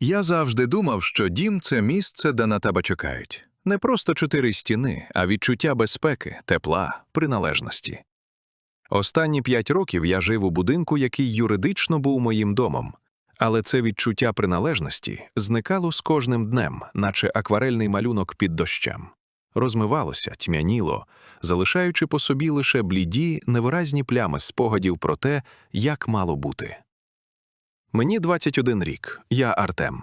Я завжди думав, що дім це місце, де на тебе чекають. Не просто чотири стіни, а відчуття безпеки, тепла, приналежності. Останні п'ять років я жив у будинку, який юридично був моїм домом, але це відчуття приналежності зникало з кожним днем, наче акварельний малюнок під дощем. Розмивалося, тьмяніло, залишаючи по собі лише бліді, невиразні плями спогадів про те, як мало бути. Мені 21 рік, я Артем.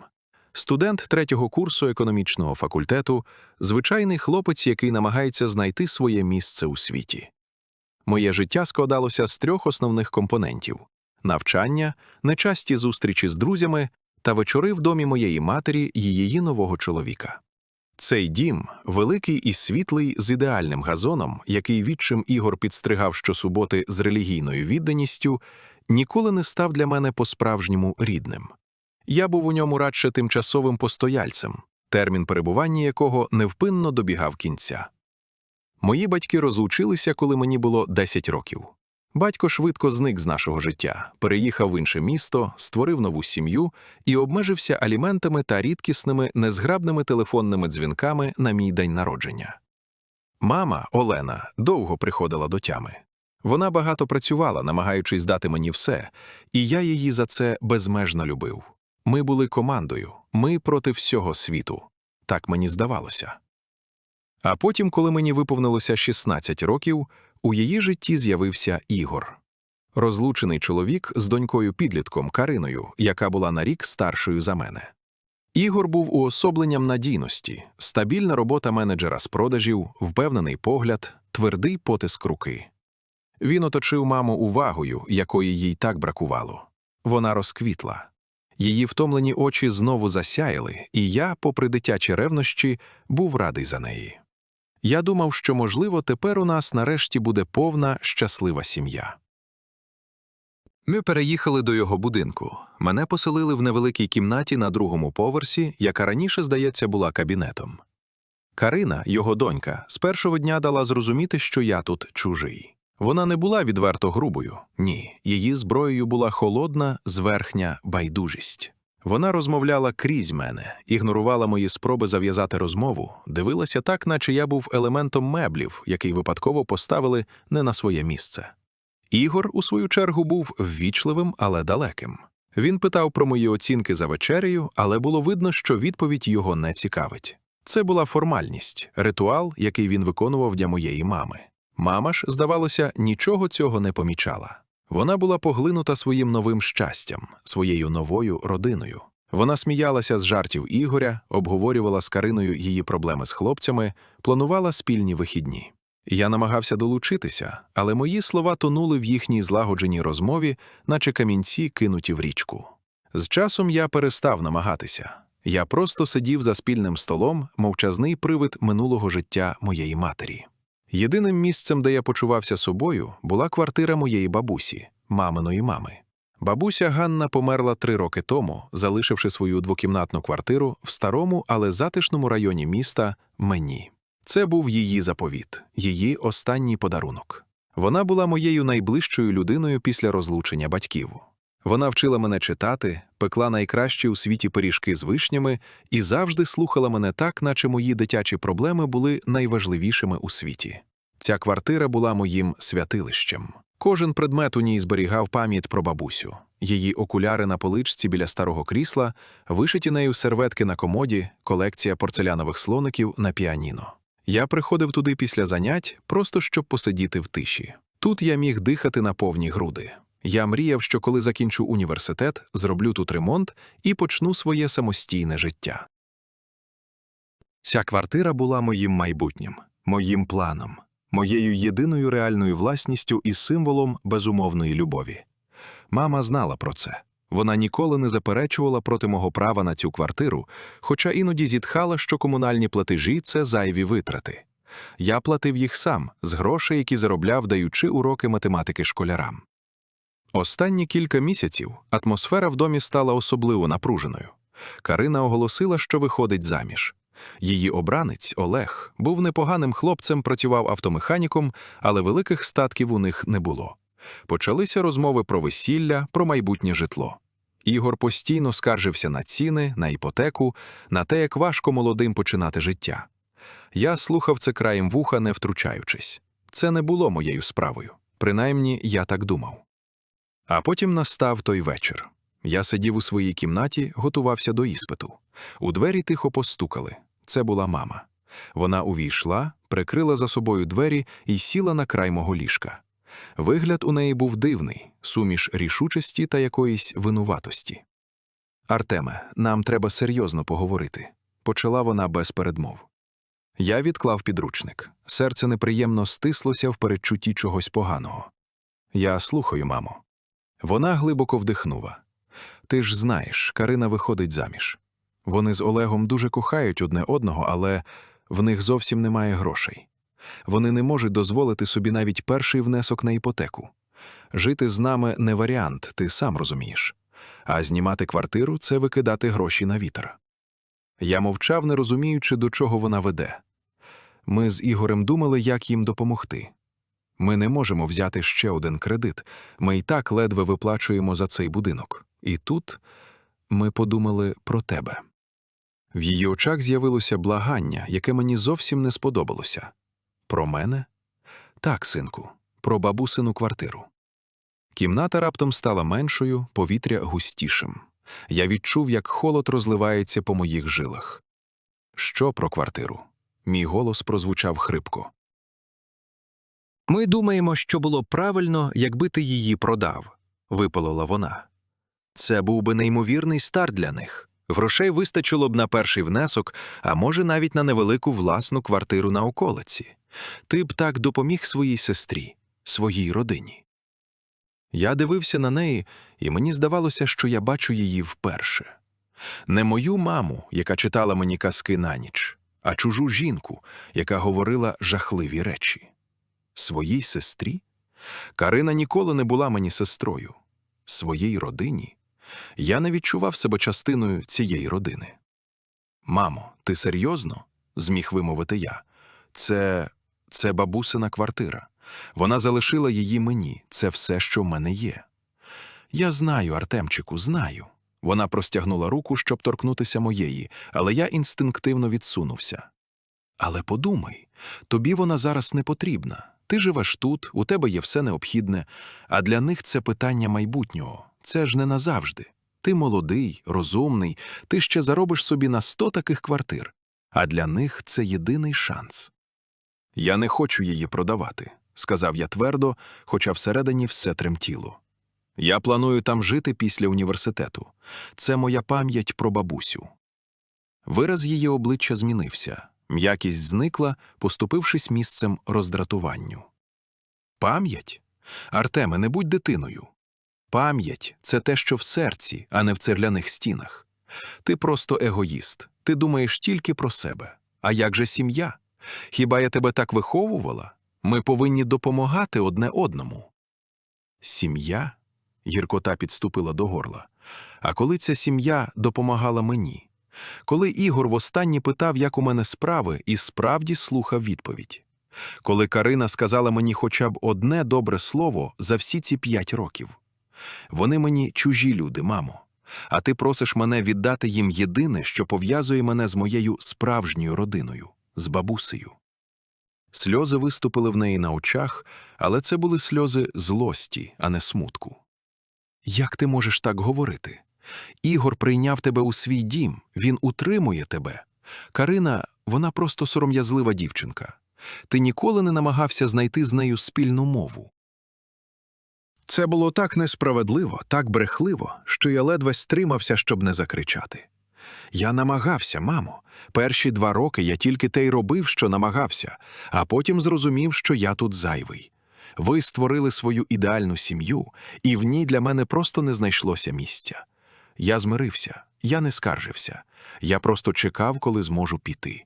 Студент третього курсу економічного факультету, звичайний хлопець, який намагається знайти своє місце у світі. Моє життя складалося з трьох основних компонентів: навчання, нечасті зустрічі з друзями та вечори в домі моєї матері і її нового чоловіка. Цей дім, великий і світлий, з ідеальним газоном, який відчим Ігор підстригав щосуботи з релігійною відданістю, ніколи не став для мене по-справжньому рідним. Я був у ньому радше тимчасовим постояльцем, термін перебування якого невпинно добігав кінця. Мої батьки розлучилися, коли мені було 10 років. Батько швидко зник з нашого життя, переїхав в інше місто, створив нову сім'ю і обмежився аліментами та рідкісними незграбними телефонними дзвінками на мій день народження. Мама, Олена, довго приходила до тями. Вона багато працювала, намагаючись дати мені все, і я її за це безмежно любив. Ми були командою, ми проти всього світу. Так мені здавалося. А потім, коли мені виповнилося 16 років, у її житті з'явився Ігор. Розлучений чоловік з донькою підлітком Кариною, яка була на рік старшою за мене. Ігор був уособленням надійності, стабільна робота менеджера з продажів, впевнений погляд, твердий потиск руки. Він оточив маму увагою, якої їй так бракувало. Вона розквітла. Її втомлені очі знову засяяли, і я, попри дитячі ревнощі, був радий за неї. Я думав, що, можливо, тепер у нас нарешті буде повна щаслива сім'я. Ми переїхали до його будинку. Мене поселили в невеликій кімнаті на другому поверсі, яка раніше, здається, була кабінетом. Карина, його донька, з першого дня дала зрозуміти, що я тут чужий. Вона не була відверто грубою, ні, її зброєю була холодна, зверхня байдужість. Вона розмовляла крізь мене, ігнорувала мої спроби зав'язати розмову, дивилася так, наче я був елементом меблів, який випадково поставили не на своє місце. Ігор, у свою чергу, був ввічливим, але далеким. Він питав про мої оцінки за вечерею, але було видно, що відповідь його не цікавить. Це була формальність, ритуал, який він виконував для моєї мами. Мама ж, здавалося, нічого цього не помічала. Вона була поглинута своїм новим щастям, своєю новою родиною. Вона сміялася з жартів Ігоря, обговорювала з Кариною її проблеми з хлопцями, планувала спільні вихідні. Я намагався долучитися, але мої слова тонули в їхній злагодженій розмові, наче камінці кинуті в річку. З часом я перестав намагатися. Я просто сидів за спільним столом, мовчазний привид минулого життя моєї матері. Єдиним місцем, де я почувався собою, була квартира моєї бабусі, маминої мами. Бабуся Ганна померла три роки тому, залишивши свою двокімнатну квартиру в старому, але затишному районі міста мені. Це був її заповіт, її останній подарунок. Вона була моєю найближчою людиною після розлучення батьків. Вона вчила мене читати, пекла найкращі у світі пиріжки з вишнями і завжди слухала мене так, наче мої дитячі проблеми були найважливішими у світі. Ця квартира була моїм святилищем. Кожен предмет у ній зберігав пам'ять про бабусю, її окуляри на поличці біля старого крісла, вишиті нею серветки на комоді, колекція порцелянових слоників на піаніно. Я приходив туди після занять, просто щоб посидіти в тиші. Тут я міг дихати на повні груди. Я мріяв, що коли закінчу університет, зроблю тут ремонт і почну своє самостійне життя. Ця квартира була моїм майбутнім, моїм планом, моєю єдиною реальною власністю і символом безумовної любові. Мама знала про це. Вона ніколи не заперечувала проти мого права на цю квартиру, хоча іноді зітхала, що комунальні платежі це зайві витрати. Я платив їх сам з грошей, які заробляв, даючи уроки математики школярам. Останні кілька місяців атмосфера в домі стала особливо напруженою. Карина оголосила, що виходить заміж. Її обранець Олег був непоганим хлопцем, працював автомеханіком, але великих статків у них не було. Почалися розмови про весілля, про майбутнє житло. Ігор постійно скаржився на ціни, на іпотеку, на те, як важко молодим починати життя. Я слухав це краєм вуха, не втручаючись. Це не було моєю справою. Принаймні, я так думав. А потім настав той вечір. Я сидів у своїй кімнаті, готувався до іспиту. У двері тихо постукали. Це була мама. Вона увійшла, прикрила за собою двері і сіла на край мого ліжка. Вигляд у неї був дивний, суміш рішучості та якоїсь винуватості. Артеме, нам треба серйозно поговорити, почала вона без передмов. Я відклав підручник. Серце неприємно стислося в передчутті чогось поганого. Я слухаю, мамо. Вона глибоко вдихнула. Ти ж знаєш, Карина виходить заміж. Вони з Олегом дуже кохають одне одного, але в них зовсім немає грошей. Вони не можуть дозволити собі навіть перший внесок на іпотеку. Жити з нами не варіант, ти сам розумієш. А знімати квартиру це викидати гроші на вітер. Я мовчав, не розуміючи, до чого вона веде. Ми з Ігорем думали, як їм допомогти. Ми не можемо взяти ще один кредит. Ми й так ледве виплачуємо за цей будинок. І тут ми подумали про тебе. В її очах з'явилося благання, яке мені зовсім не сподобалося. Про мене? Так, синку, про бабусину квартиру. Кімната раптом стала меншою, повітря густішим. Я відчув, як холод розливається по моїх жилах. Що про квартиру? Мій голос прозвучав хрипко. Ми думаємо, що було правильно, якби ти її продав, випалила вона. Це був би неймовірний старт для них. Грошей вистачило б на перший внесок, а може навіть на невелику власну квартиру на околиці. Ти б так допоміг своїй сестрі, своїй родині. Я дивився на неї, і мені здавалося, що я бачу її вперше. Не мою маму, яка читала мені казки на ніч, а чужу жінку, яка говорила жахливі речі. Своїй сестрі? Карина ніколи не була мені сестрою. Своїй родині? Я не відчував себе частиною цієї родини. Мамо, ти серйозно? зміг вимовити я. Це. це бабусина квартира. Вона залишила її мені, це все, що в мене є. Я знаю, Артемчику, знаю. Вона простягнула руку, щоб торкнутися моєї, але я інстинктивно відсунувся. Але подумай, тобі вона зараз не потрібна. Ти живеш тут, у тебе є все необхідне, а для них це питання майбутнього. Це ж не назавжди. Ти молодий, розумний, ти ще заробиш собі на сто таких квартир, а для них це єдиний шанс. Я не хочу її продавати, сказав я твердо, хоча всередині все тремтіло. Я планую там жити після університету. Це моя пам'ять про бабусю. Вираз її обличчя змінився, м'якість зникла, поступившись місцем роздратуванню. Пам'ять? Артеме, не будь дитиною. Пам'ять це те, що в серці, а не в цегляних стінах. Ти просто егоїст, ти думаєш тільки про себе. А як же сім'я? Хіба я тебе так виховувала? Ми повинні допомагати одне одному. Сім'я? гіркота підступила до горла. А коли ця сім'я допомагала мені? Коли Ігор востаннє питав, як у мене справи, і справді слухав відповідь. Коли Карина сказала мені хоча б одне добре слово за всі ці п'ять років. Вони мені чужі люди, мамо. А ти просиш мене віддати їм єдине, що пов'язує мене з моєю справжньою родиною, з бабусею. Сльози виступили в неї на очах, але це були сльози злості, а не смутку. Як ти можеш так говорити? Ігор прийняв тебе у свій дім, він утримує тебе. Карина, вона просто сором'язлива дівчинка. Ти ніколи не намагався знайти з нею спільну мову. Це було так несправедливо, так брехливо, що я ледве стримався, щоб не закричати. Я намагався, мамо. Перші два роки я тільки те й робив, що намагався, а потім зрозумів, що я тут зайвий. Ви створили свою ідеальну сім'ю, і в ній для мене просто не знайшлося місця. Я змирився, я не скаржився, я просто чекав, коли зможу піти.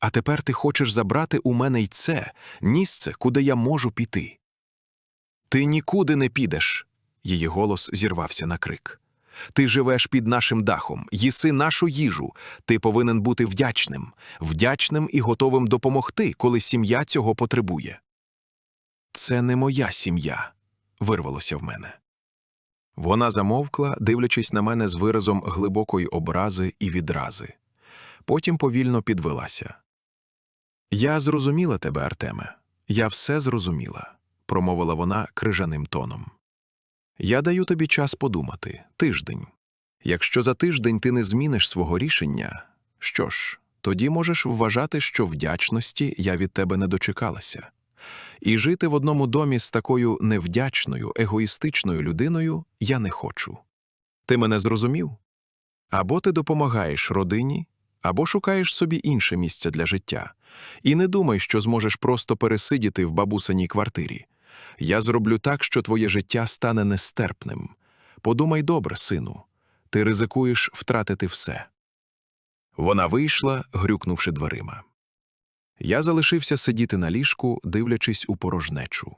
А тепер ти хочеш забрати у мене й це місце, куди я можу піти. Ти нікуди не підеш. Її голос зірвався на крик. Ти живеш під нашим дахом, їси нашу їжу. Ти повинен бути вдячним, вдячним і готовим допомогти, коли сім'я цього потребує. Це не моя сім'я, вирвалося в мене. Вона замовкла, дивлячись на мене з виразом глибокої образи і відрази. Потім повільно підвелася. Я зрозуміла тебе, Артеме. Я все зрозуміла, промовила вона крижаним тоном. Я даю тобі час подумати тиждень. Якщо за тиждень ти не зміниш свого рішення, що ж, тоді можеш вважати, що вдячності я від тебе не дочекалася. І жити в одному домі з такою невдячною, егоїстичною людиною я не хочу. Ти мене зрозумів? Або ти допомагаєш родині, або шукаєш собі інше місце для життя. І не думай, що зможеш просто пересидіти в бабусиній квартирі. Я зроблю так, що твоє життя стане нестерпним. Подумай добре, сину, ти ризикуєш втратити все. Вона вийшла, грюкнувши дверима. Я залишився сидіти на ліжку, дивлячись у порожнечу.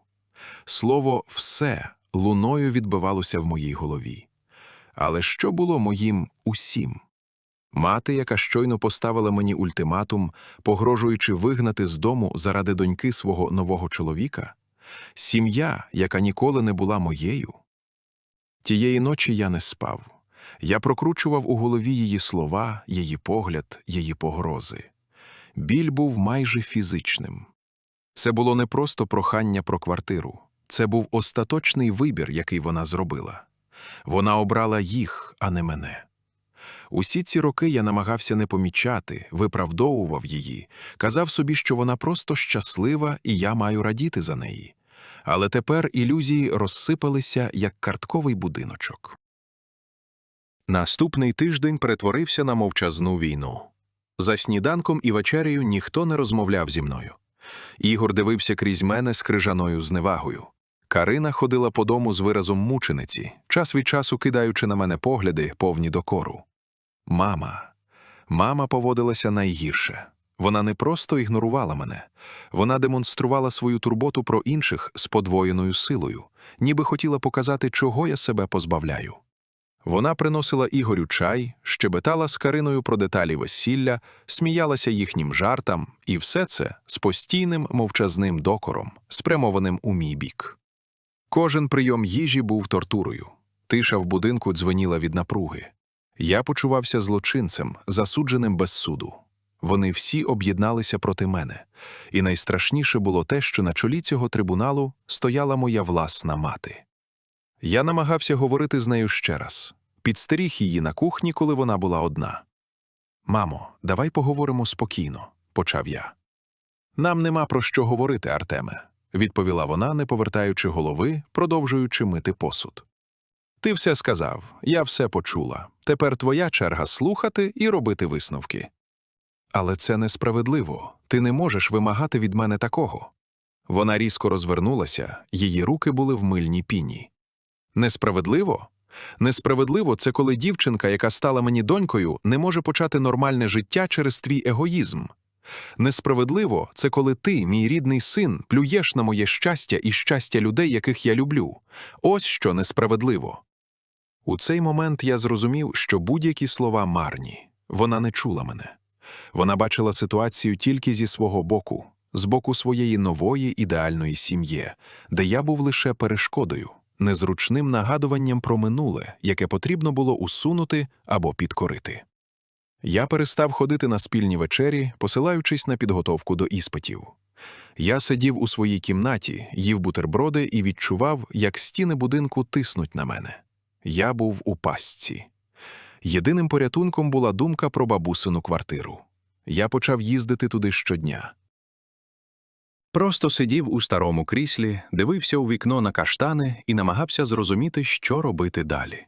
Слово все луною відбивалося в моїй голові. Але що було моїм усім? Мати, яка щойно поставила мені ультиматум, погрожуючи вигнати з дому заради доньки свого нового чоловіка, сім'я, яка ніколи не була моєю. Тієї ночі я не спав. Я прокручував у голові її слова, її погляд, її погрози. Біль був майже фізичним. Це було не просто прохання про квартиру, це був остаточний вибір, який вона зробила. Вона обрала їх, а не мене. Усі ці роки я намагався не помічати, виправдовував її, казав собі, що вона просто щаслива і я маю радіти за неї. Але тепер ілюзії розсипалися, як картковий будиночок. Наступний тиждень перетворився на мовчазну війну. За сніданком і вечерею ніхто не розмовляв зі мною. Ігор дивився крізь мене з крижаною зневагою. Карина ходила по дому з виразом мучениці, час від часу кидаючи на мене погляди, повні докору. Мама. Мама поводилася найгірше. Вона не просто ігнорувала мене, вона демонструвала свою турботу про інших з подвоєною силою, ніби хотіла показати, чого я себе позбавляю. Вона приносила Ігорю чай, щебетала з Кариною про деталі весілля, сміялася їхнім жартам, і все це з постійним мовчазним докором, спрямованим у мій бік. Кожен прийом їжі був тортурою. Тиша в будинку дзвеніла від напруги. Я почувався злочинцем, засудженим без суду. Вони всі об'єдналися проти мене, і найстрашніше було те, що на чолі цього трибуналу стояла моя власна мати. Я намагався говорити з нею ще раз, підстеріг її на кухні, коли вона була одна. Мамо, давай поговоримо спокійно, почав я. Нам нема про що говорити, Артеме, відповіла вона, не повертаючи голови, продовжуючи мити посуд. Ти все сказав, я все почула. Тепер твоя черга слухати і робити висновки. Але це несправедливо. Ти не можеш вимагати від мене такого. Вона різко розвернулася, її руки були в мильній піні. Несправедливо? Несправедливо це коли дівчинка, яка стала мені донькою, не може почати нормальне життя через твій егоїзм. Несправедливо це коли ти, мій рідний син, плюєш на моє щастя і щастя людей, яких я люблю. Ось що несправедливо. У цей момент я зрозумів, що будь-які слова марні. Вона не чула мене. Вона бачила ситуацію тільки зі свого боку, з боку своєї нової ідеальної сім'ї, де я був лише перешкодою, незручним нагадуванням про минуле, яке потрібно було усунути або підкорити. Я перестав ходити на спільні вечері, посилаючись на підготовку до іспитів. Я сидів у своїй кімнаті, їв бутерброди і відчував, як стіни будинку тиснуть на мене. Я був у пастці. Єдиним порятунком була думка про бабусину квартиру. Я почав їздити туди щодня. Просто сидів у старому кріслі, дивився у вікно на каштани і намагався зрозуміти, що робити далі.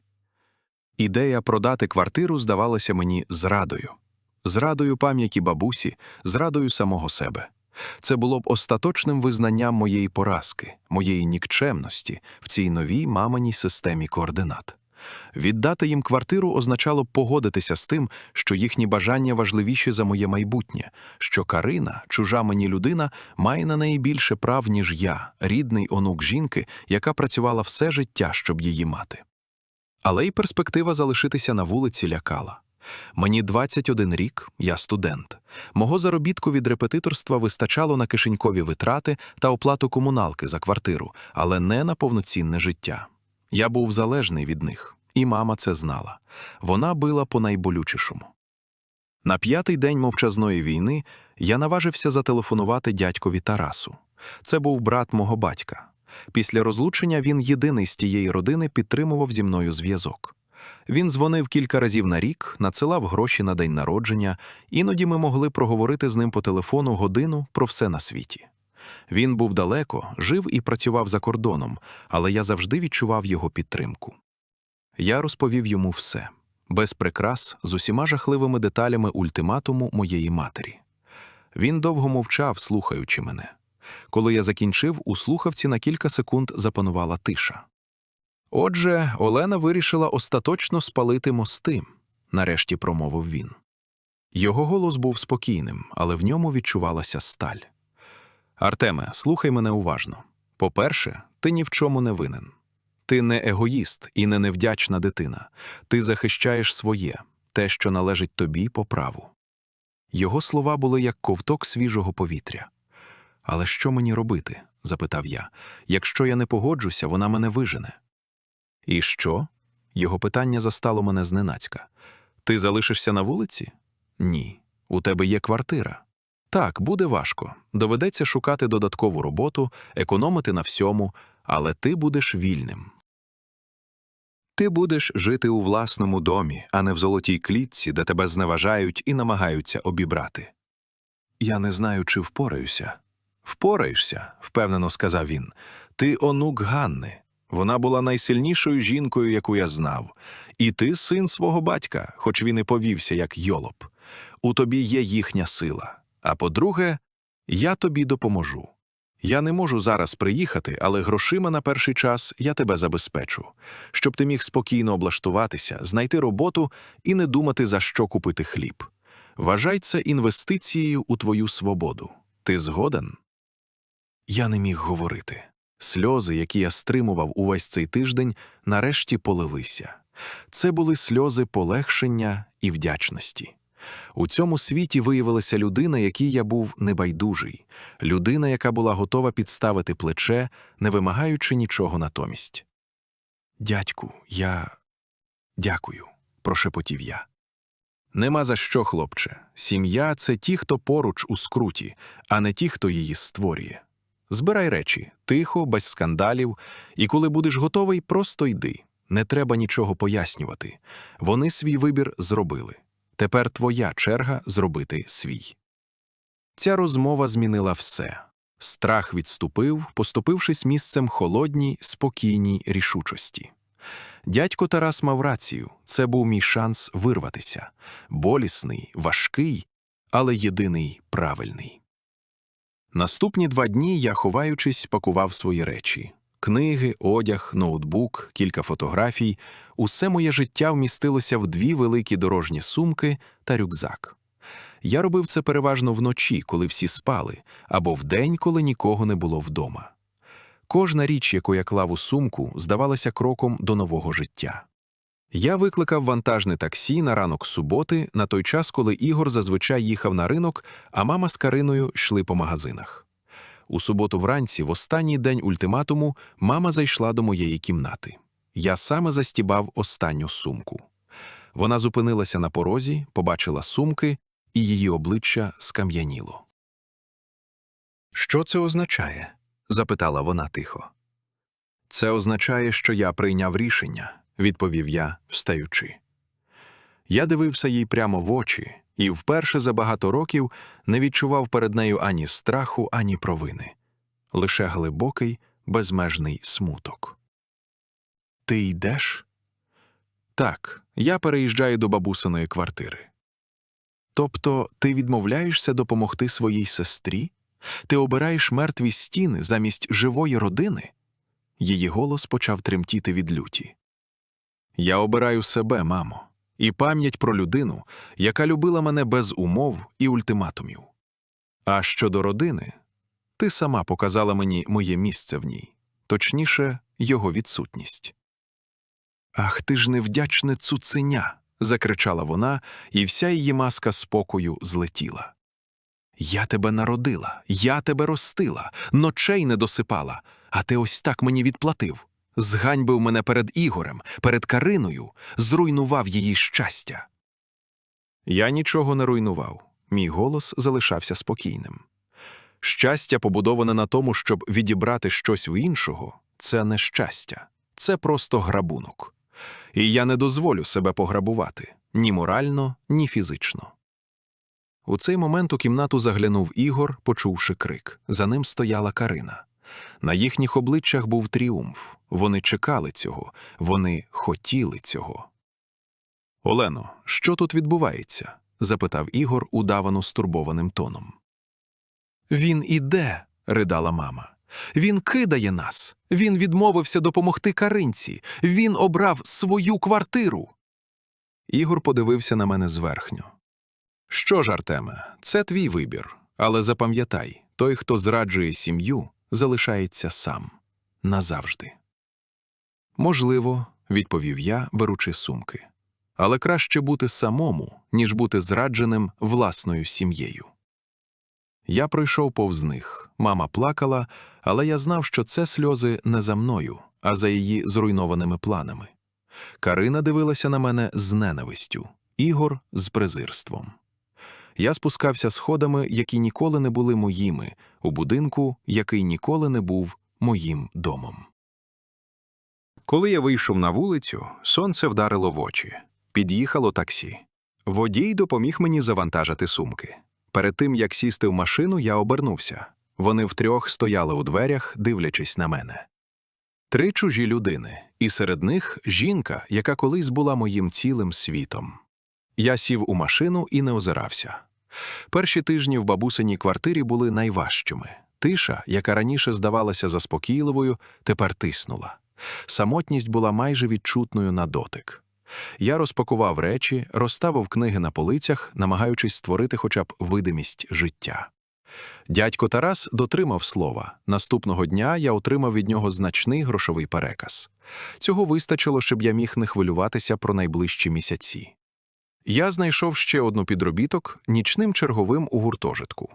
Ідея продати квартиру здавалася мені зрадою. Зрадою пам'яті бабусі, зрадою самого себе. Це було б остаточним визнанням моєї поразки, моєї нікчемності в цій новій маминій системі координат. Віддати їм квартиру означало погодитися з тим, що їхні бажання важливіші за моє майбутнє, що Карина, чужа мені людина, має на неї більше прав, ніж я, рідний онук жінки, яка працювала все життя, щоб її мати. Але й перспектива залишитися на вулиці лякала. Мені 21 рік, я студент. Мого заробітку від репетиторства вистачало на кишенькові витрати та оплату комуналки за квартиру, але не на повноцінне життя. Я був залежний від них, і мама це знала. Вона била по найболючішому. На п'ятий день мовчазної війни я наважився зателефонувати дядькові Тарасу. Це був брат мого батька. Після розлучення він єдиний з тієї родини підтримував зі мною зв'язок. Він дзвонив кілька разів на рік, надсилав гроші на день народження, іноді ми могли проговорити з ним по телефону годину про все на світі. Він був далеко, жив і працював за кордоном, але я завжди відчував його підтримку. Я розповів йому все, без прикрас, з усіма жахливими деталями ультиматуму моєї матері. Він довго мовчав, слухаючи мене. Коли я закінчив, у слухавці на кілька секунд запанувала тиша. Отже, Олена вирішила остаточно спалити мости, нарешті промовив він. Його голос був спокійним, але в ньому відчувалася сталь. Артеме, слухай мене уважно. По-перше, ти ні в чому не винен. Ти не егоїст і не невдячна дитина. Ти захищаєш своє, те, що належить тобі по праву. Його слова були як ковток свіжого повітря. Але що мені робити? запитав я. Якщо я не погоджуся, вона мене вижене. І що? Його питання застало мене зненацька. Ти залишишся на вулиці? Ні. У тебе є квартира. Так, буде важко. Доведеться шукати додаткову роботу, економити на всьому, але ти будеш вільним. Ти будеш жити у власному домі, а не в золотій клітці, де тебе зневажають і намагаються обібрати. Я не знаю, чи впораюся. Впораєшся, впевнено сказав він. Ти онук Ганни. Вона була найсильнішою жінкою, яку я знав. І ти син свого батька, хоч він і повівся як йолоп. У тобі є їхня сила. А по-друге, я тобі допоможу. Я не можу зараз приїхати, але грошима на перший час я тебе забезпечу, щоб ти міг спокійно облаштуватися, знайти роботу і не думати, за що купити хліб. Вважай це інвестицією у твою свободу. Ти згоден? Я не міг говорити. Сльози, які я стримував увесь цей тиждень, нарешті полилися. Це були сльози полегшення і вдячності. У цьому світі виявилася людина, якій я був небайдужий, людина, яка була готова підставити плече, не вимагаючи нічого натомість. Дядьку, я дякую, прошепотів я. Нема за що, хлопче. Сім'я це ті, хто поруч у скруті, а не ті, хто її створює. Збирай речі тихо, без скандалів, і коли будеш готовий, просто йди. Не треба нічого пояснювати. Вони свій вибір зробили. Тепер твоя черга зробити свій. Ця розмова змінила все. Страх відступив, поступившись місцем холодній, спокійній рішучості. Дядько Тарас мав рацію це був мій шанс вирватися болісний, важкий, але єдиний правильний. Наступні два дні я, ховаючись, пакував свої речі книги, одяг, ноутбук, кілька фотографій. Усе моє життя вмістилося в дві великі дорожні сумки та рюкзак. Я робив це переважно вночі, коли всі спали, або вдень, коли нікого не було вдома. Кожна річ, яку я клав у сумку, здавалася кроком до нового життя. Я викликав вантажне таксі на ранок суботи, на той час, коли Ігор зазвичай їхав на ринок, а мама з Кариною йшли по магазинах. У суботу вранці, в останній день ультиматуму, мама зайшла до моєї кімнати. Я саме застібав останню сумку. Вона зупинилася на порозі, побачила сумки, і її обличчя скам'яніло. Що це означає? запитала вона тихо. Це означає, що я прийняв рішення, відповів я, встаючи. Я дивився їй прямо в очі і вперше за багато років не відчував перед нею ані страху, ані провини, лише глибокий, безмежний смуток. Ти йдеш? Так, я переїжджаю до бабусиної квартири. Тобто ти відмовляєшся допомогти своїй сестрі? Ти обираєш мертві стіни замість живої родини? Її голос почав тремтіти від люті. Я обираю себе, мамо, і пам'ять про людину, яка любила мене без умов і ультиматумів. А щодо родини, ти сама показала мені моє місце в ній, точніше, його відсутність. Ах, ти ж невдячне цуценя. закричала вона, і вся її маска спокою злетіла. Я тебе народила, я тебе ростила, ночей не досипала, а ти ось так мені відплатив. Зганьбив мене перед Ігорем, перед Кариною, зруйнував її щастя. Я нічого не руйнував. Мій голос залишався спокійним. Щастя, побудоване на тому, щоб відібрати щось у іншого, це не щастя, це просто грабунок. І я не дозволю себе пограбувати ні морально, ні фізично. У цей момент у кімнату заглянув Ігор, почувши крик. За ним стояла Карина. На їхніх обличчях був тріумф. Вони чекали цього, вони хотіли цього. Олено, що тут відбувається? запитав Ігор удавано стурбованим тоном. Він іде, ридала мама. Він кидає нас. Він відмовився допомогти Каринці. Він обрав свою квартиру. Ігор подивився на мене зверхньо. Що ж, Артеме, це твій вибір. Але запам'ятай, той, хто зраджує сім'ю, залишається сам назавжди. Можливо, відповів я, беручи сумки. Але краще бути самому, ніж бути зрадженим власною сім'єю. Я пройшов повз них. Мама плакала, але я знав, що це сльози не за мною, а за її зруйнованими планами. Карина дивилася на мене з ненавистю, Ігор з презирством. Я спускався сходами, які ніколи не були моїми, у будинку, який ніколи не був моїм домом. Коли я вийшов на вулицю, сонце вдарило в очі. Під'їхало таксі. Водій допоміг мені завантажити сумки. Перед тим, як сісти в машину, я обернувся. Вони втрьох стояли у дверях, дивлячись на мене. Три чужі людини, і серед них жінка, яка колись була моїм цілим світом. Я сів у машину і не озирався. Перші тижні в бабусиній квартирі були найважчими. Тиша, яка раніше здавалася заспокійливою, тепер тиснула. Самотність була майже відчутною на дотик. Я розпакував речі, розставив книги на полицях, намагаючись створити хоча б видимість життя. Дядько Тарас дотримав слова. Наступного дня я отримав від нього значний грошовий переказ. Цього вистачило, щоб я міг не хвилюватися про найближчі місяці. Я знайшов ще одну підробіток нічним черговим у гуртожитку.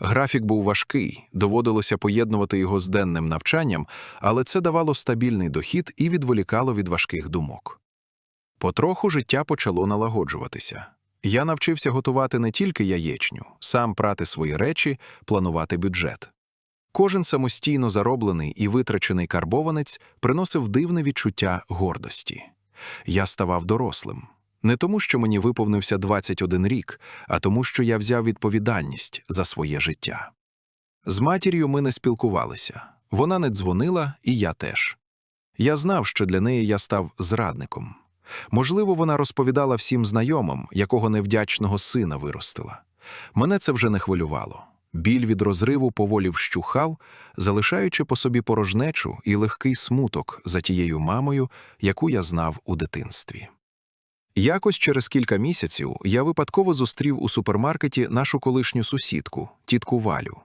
Графік був важкий, доводилося поєднувати його з денним навчанням, але це давало стабільний дохід і відволікало від важких думок. Потроху життя почало налагоджуватися. Я навчився готувати не тільки яєчню, сам прати свої речі, планувати бюджет. Кожен самостійно зароблений і витрачений карбованець приносив дивне відчуття гордості. Я ставав дорослим. Не тому, що мені виповнився 21 рік, а тому, що я взяв відповідальність за своє життя. З матір'ю ми не спілкувалися. Вона не дзвонила, і я теж. Я знав, що для неї я став зрадником. Можливо, вона розповідала всім знайомим, якого невдячного сина виростила. Мене це вже не хвилювало. Біль від розриву поволі вщухав, залишаючи по собі порожнечу і легкий смуток за тією мамою, яку я знав у дитинстві. Якось через кілька місяців я випадково зустрів у супермаркеті нашу колишню сусідку, тітку Валю.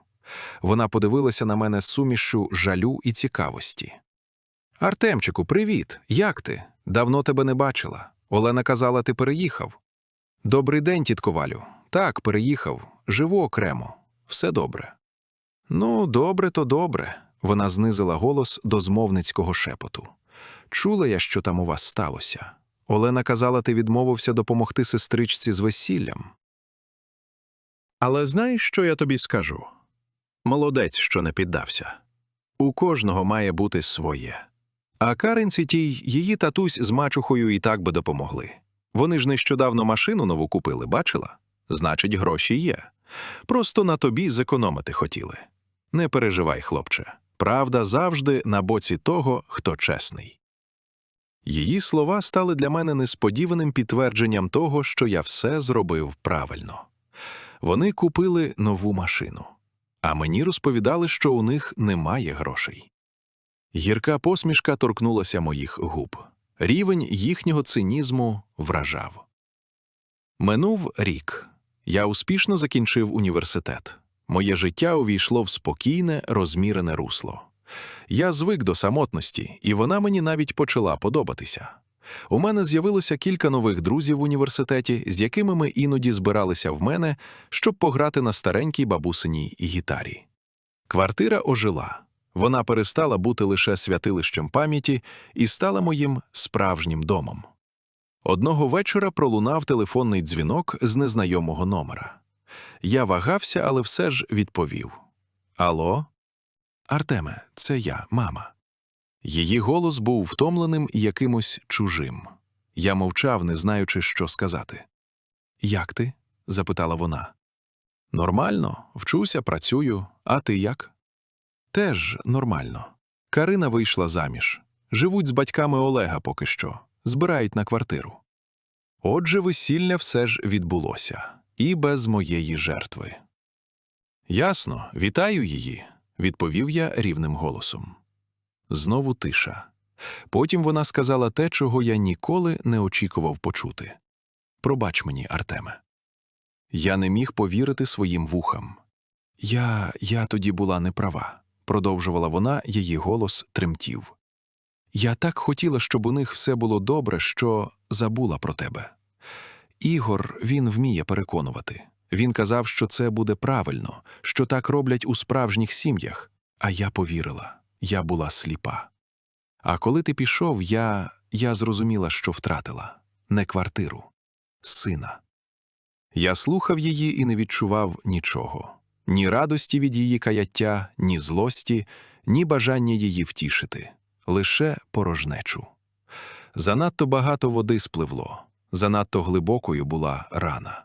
Вона подивилася на мене з сумішшю жалю і цікавості. Артемчику, привіт! Як ти? Давно тебе не бачила. Олена казала, ти переїхав. Добрий день, тітко Валю. Так, переїхав. Живу окремо. Все добре. Ну, добре, то добре. Вона знизила голос до змовницького шепоту. Чула я, що там у вас сталося. Олена казала, ти відмовився допомогти сестричці з весіллям. Але знаєш, що я тобі скажу? Молодець, що не піддався. У кожного має бути своє. А Каринці тій її татусь з мачухою і так би допомогли. Вони ж нещодавно машину нову купили, бачила? Значить, гроші є. Просто на тобі зекономити хотіли. Не переживай, хлопче. Правда завжди на боці того, хто чесний. Її слова стали для мене несподіваним підтвердженням того, що я все зробив правильно. Вони купили нову машину, а мені розповідали, що у них немає грошей. Гірка посмішка торкнулася моїх губ. Рівень їхнього цинізму вражав. Минув рік. Я успішно закінчив університет. Моє життя увійшло в спокійне, розмірене русло. Я звик до самотності, і вона мені навіть почала подобатися. У мене з'явилося кілька нових друзів в університеті, з якими ми іноді збиралися в мене, щоб пограти на старенькій бабусиній гітарі. Квартира ожила. Вона перестала бути лише святилищем пам'яті і стала моїм справжнім домом. Одного вечора пролунав телефонний дзвінок з незнайомого номера. Я вагався, але все ж відповів: Алло? Артеме, це я, мама. Її голос був втомленим і якимось чужим. Я мовчав, не знаючи, що сказати. Як ти? запитала вона. Нормально, вчуся, працюю. А ти як? Теж нормально. Карина вийшла заміж. Живуть з батьками Олега поки що, збирають на квартиру. Отже, весілля все ж відбулося, і без моєї жертви. Ясно, вітаю її, відповів я рівним голосом. Знову тиша. Потім вона сказала те, чого я ніколи не очікував почути. Пробач мені, Артеме. Я не міг повірити своїм вухам. Я, я тоді була неправа, продовжувала вона, її голос тремтів. Я так хотіла, щоб у них все було добре, що забула про тебе. Ігор, він вміє переконувати. Він казав, що це буде правильно, що так роблять у справжніх сім'ях, а я повірила, я була сліпа. А коли ти пішов, я, я зрозуміла, що втратила не квартиру, сина. Я слухав її і не відчував нічого ні радості від її каяття, ні злості, ні бажання її втішити, лише порожнечу. Занадто багато води спливло, занадто глибокою була рана.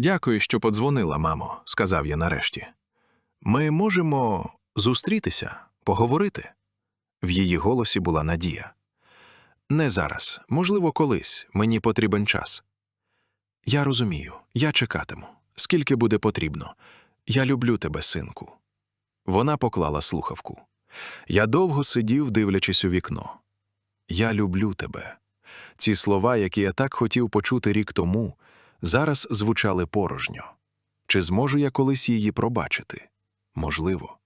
Дякую, що подзвонила, мамо, сказав я нарешті. Ми можемо зустрітися, поговорити. В її голосі була надія. Не зараз, можливо, колись мені потрібен час. Я розумію, я чекатиму, скільки буде потрібно. Я люблю тебе, синку. Вона поклала слухавку. Я довго сидів, дивлячись у вікно. Я люблю тебе. Ці слова, які я так хотів почути рік тому, зараз звучали порожньо. Чи зможу я колись її пробачити? Можливо.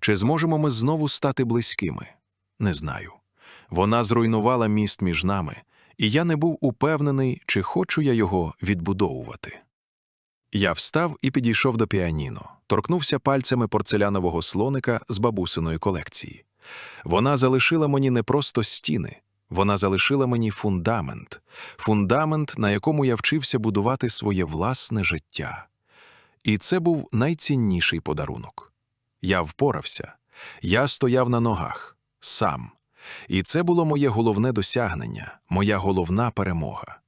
Чи зможемо ми знову стати близькими? Не знаю. Вона зруйнувала міст між нами, і я не був упевнений, чи хочу я його відбудовувати. Я встав і підійшов до піаніно, торкнувся пальцями порцелянового слоника з бабусиної колекції. Вона залишила мені не просто стіни, вона залишила мені фундамент, фундамент, на якому я вчився будувати своє власне життя. І це був найцінніший подарунок. Я впорався, я стояв на ногах, сам. І це було моє головне досягнення, моя головна перемога.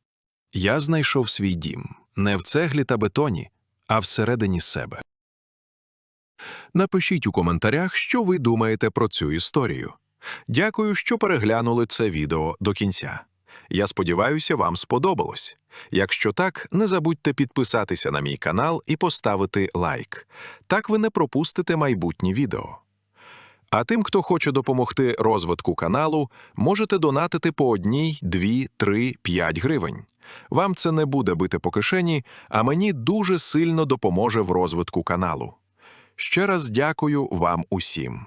Я знайшов свій дім не в цеглі та бетоні, а всередині себе. Напишіть у коментарях, що ви думаєте про цю історію. Дякую, що переглянули це відео до кінця. Я сподіваюся, вам сподобалось. Якщо так, не забудьте підписатися на мій канал і поставити лайк. Так ви не пропустите майбутні відео. А тим, хто хоче допомогти розвитку каналу, можете донатити по одній, дві, три, п'ять гривень. Вам це не буде бити по кишені, а мені дуже сильно допоможе в розвитку каналу. Ще раз дякую вам усім.